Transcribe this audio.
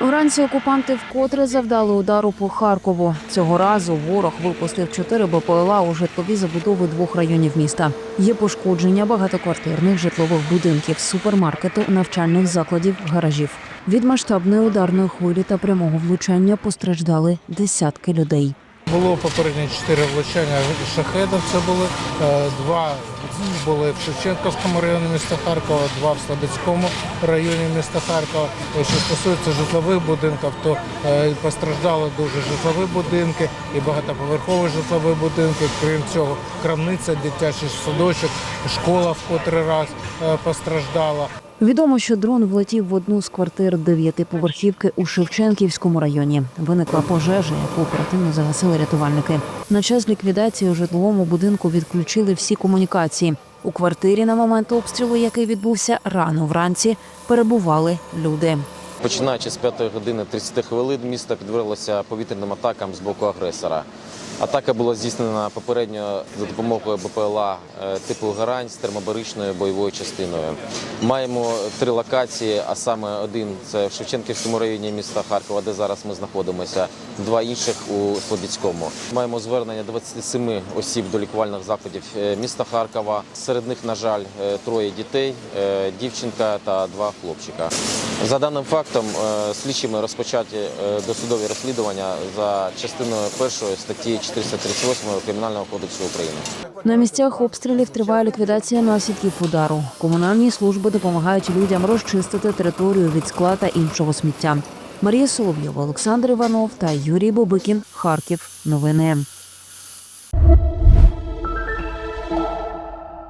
Вранці окупанти вкотре завдали удару по Харкову. Цього разу ворог випустив чотири БПЛА у житлові забудови двох районів міста. Є пошкодження багатоквартирних житлових будинків, супермаркету, навчальних закладів, гаражів. Від масштабної ударної хвилі та прямого влучання постраждали десятки людей. Було попередні чотири влучання шахедів. Це були е, два були в Шевченківському районі міста Харкова, два в Слобідському районі міста Харкова. Е, Що стосується житлових будинків, то е, постраждали дуже житлові будинки і багатоповерхові житлові будинки. Крім цього, крамниця, дитячий садочок, школа в котрий раз постраждала. Відомо, що дрон влетів в одну з квартир дев'ятиповерхівки у Шевченківському районі. Виникла пожежа, яку оперативно загасили рятувальники. На час ліквідації у житловому будинку відключили всі комунікації. У квартирі на момент обстрілу, який відбувся рано вранці, перебували люди. Починаючи з 5 години 30 хвилин, місто підверглося повітряним атакам з боку агресора. Атака була здійснена попередньо за допомогою БПЛА е, типу «Гарань» з термобаричною бойовою частиною. Маємо три локації, а саме один це в Шевченківському районі міста Харкова, де зараз ми знаходимося, два інших у Слобідському. Маємо звернення 27 осіб до лікувальних закладів е, міста Харкова. Серед них, на жаль, е, троє дітей, дівчинка та два хлопчика. За даним фактом, е, слідчими розпочаті е, досудові розслідування за частиною першої статті 438 Кримінального кодексу України. На місцях обстрілів триває ліквідація наслідків удару. Комунальні служби допомагають людям розчистити територію від скла та іншого сміття. Марія Соловйова, Олександр Іванов та Юрій Бобикін. Харків. Новини.